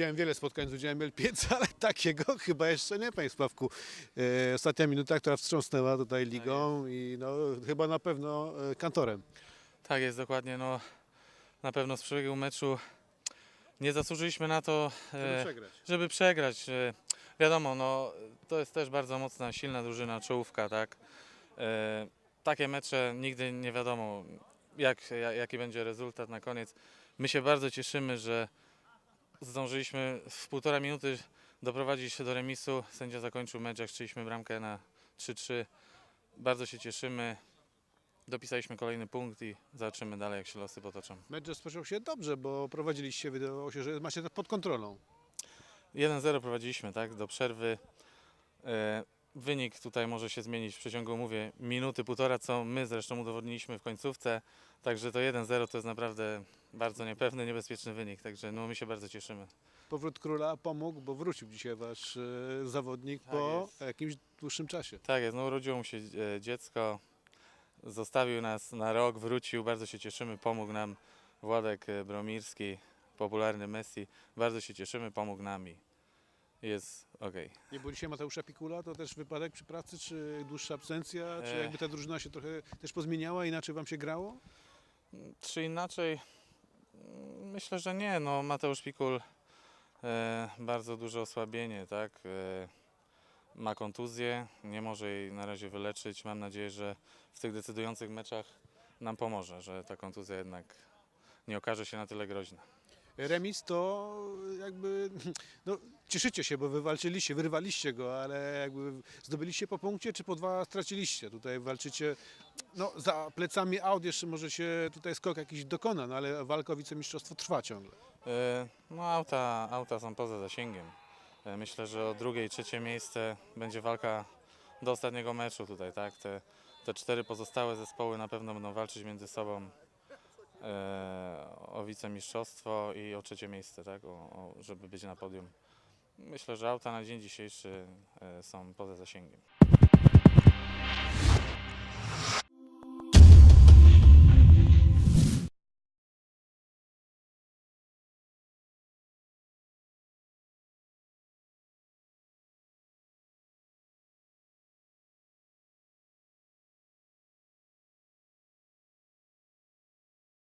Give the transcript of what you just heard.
Widziałem wiele spotkań z udziałem Elpiec, ale takiego chyba jeszcze nie, panie Sławku. E, ostatnia minuta, która wstrząsnęła tutaj ligą i no, chyba na pewno e, kantorem. Tak jest, dokładnie. No, na pewno z przebiegu meczu nie zasłużyliśmy na to, e, przegrać. żeby przegrać. E, wiadomo, no, to jest też bardzo mocna, silna drużyna, czołówka, tak. E, takie mecze nigdy nie wiadomo, jak, ja- jaki będzie rezultat na koniec. My się bardzo cieszymy, że zdążyliśmy w półtora minuty doprowadzić się do remisu. Sędzia zakończył mecz, jak strzeliśmy bramkę na 3-3. Bardzo się cieszymy. Dopisaliśmy kolejny punkt i zobaczymy dalej, jak się losy potoczą. Mecz rozpoczął się dobrze, bo prowadziliście, wydawało się, że macie to pod kontrolą. 1-0 prowadziliśmy, tak, do przerwy. E, wynik tutaj może się zmienić w przeciągu, mówię, minuty, półtora, co my zresztą udowodniliśmy w końcówce. Także to 1-0 to jest naprawdę bardzo niepewny, niebezpieczny wynik. Także no, my się bardzo cieszymy. Powrót króla pomógł, bo wrócił dzisiaj wasz e, zawodnik Tak po jest. jakimś dłuższym czasie. Tak jest, no urodziło mu się e, dziecko, zostawił nas na rok, wrócił, bardzo się cieszymy, pomógł nam Władek e, Bromirski, popularny Messi. Bardzo się cieszymy, pomógł nam i jest okej. Nie było dzisiaj Mateusza Pikula, to też wypadek przy pracy, czy dłuższa absencja, czy E. jakby ta drużyna się trochę też pozmieniała, inaczej wam się grało? Czy inaczej? Myślę, że nie. No, Mateusz Pikul e, bardzo duże osłabienie, tak? E, ma kontuzję, nie może jej na razie wyleczyć. Mam nadzieję, że w tych decydujących meczach nam pomoże, że ta kontuzja jednak nie okaże się na tyle groźna. Remis to jakby, no cieszycie się, bo wywalczyliście, wyrwaliście go, ale jakby zdobyliście po punkcie, czy po dwa straciliście? Tutaj walczycie, no za plecami aut jeszcze może się tutaj skok jakiś dokona, no ale walka o wicemistrzostwo trwa ciągle. E, No auta, auta są poza zasięgiem. E, Myślę, że o drugie i trzecie miejsce będzie walka do ostatniego meczu tutaj, tak? Te, te cztery pozostałe zespoły na pewno będą walczyć między sobą o wicemistrzostwo i o trzecie miejsce, tak? O, o, żeby być na podium. Myślę, że auta na dzień dzisiejszy e, są poza zasięgiem.